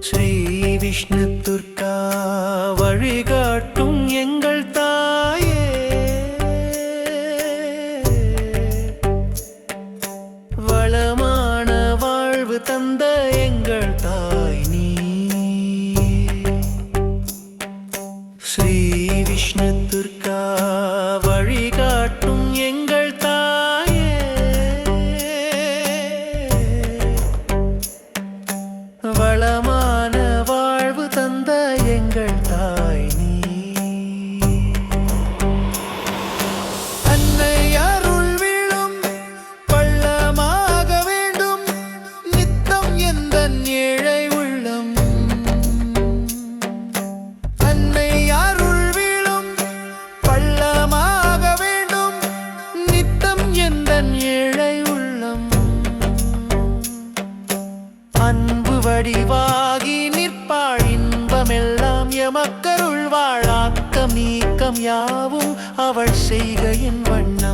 ஸ்ரீ விஷ்ணு துர்கா வழிகாட்டும் எங்கள் தாயே. வளமான வாழ்வு தந்த எங்கள் தாய். வடிவாகி நிற்பாள் இன்பமெல்லாம் எமக்கருள் வாழாக்கம் நீக்கம் யாவும் அவள் செய்கையின் வண்ணம்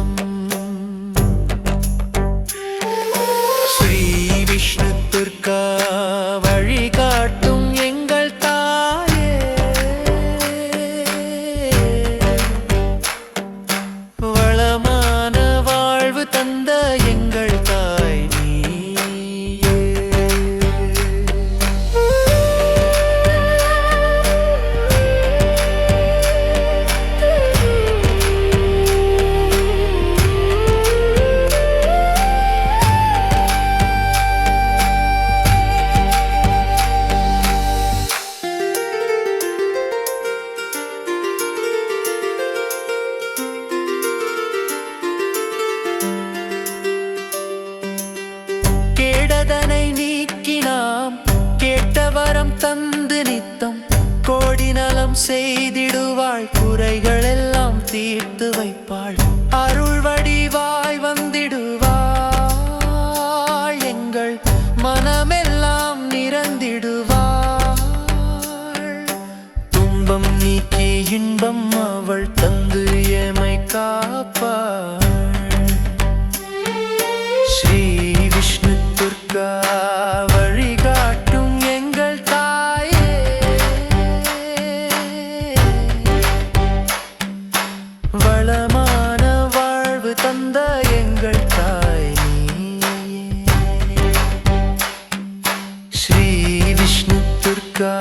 தந்து நித்தம். கோடி நலம் செய்திடுவாள். குறைகள் எல்லாம் தீர்த்து வைப்பாள். அருள் வடிவாய் வந்திடுவாள். எங்கள் மனமெல்லாம் நிறந்திடுவாள் துன்பம் நீக்கி இன்பம் அவள் தந்து எமைக்கா வளமான வாழ்வு தந்த எங்கள் தாய் ஸ்ரீ விஷ்ணு துர்கா.